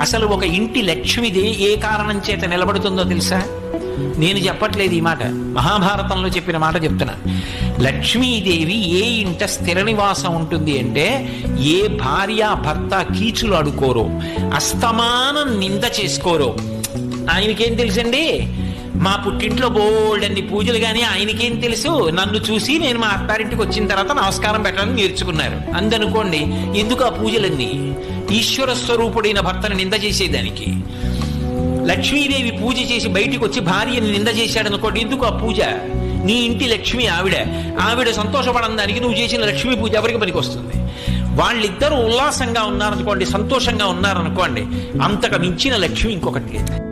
అసలు ఒక ఇంటి లక్ష్మిది ఏ కారణం చేత నిలబడుతుందో తెలుసా? నేను చెప్పట్లేదు ఈ మాట. మహాభారతంలో చెప్పిన మాట చెప్తున్నా. లక్ష్మీదేవి ఏ ఇంట స్థిర నివాసం ఉంటుంది అంటే ఏ భార్య భర్త కీచులు అడుకోరో అస్తమానం నింద చేసుకోరో. ఆయనకేం తెలుసండి? మా పుట్టింట్లో బోల్డన్ని పూజలు కానీ ఆయనకేం తెలుసు? నన్ను చూసి నేను మా అత్తారింటికి వచ్చిన తర్వాత నమస్కారం పెట్టాలని నేర్చుకున్నారు. అందనుకోండి ఎందుకు ఆ పూజలన్నీ? ఈశ్వర స్వరూపుడైన భర్తను నింద చేసేదానికి. లక్ష్మీదేవి పూజ చేసి బయటికి వచ్చి భార్యని నింద చేశాడనుకోండి ఎందుకు ఆ పూజ? నీ ఇంటి లక్ష్మి ఆవిడ. ఆవిడ సంతోషపడడానికి నువ్వు చేసిన లక్ష్మీ పూజ ఎవరికి పనికొస్తుంది? వాళ్ళిద్దరూ ఉల్లాసంగా ఉన్నారనుకోండి సంతోషంగా ఉన్నారనుకోండి అంతకు మించిన లక్ష్మి ఇంకొకటి లేదు.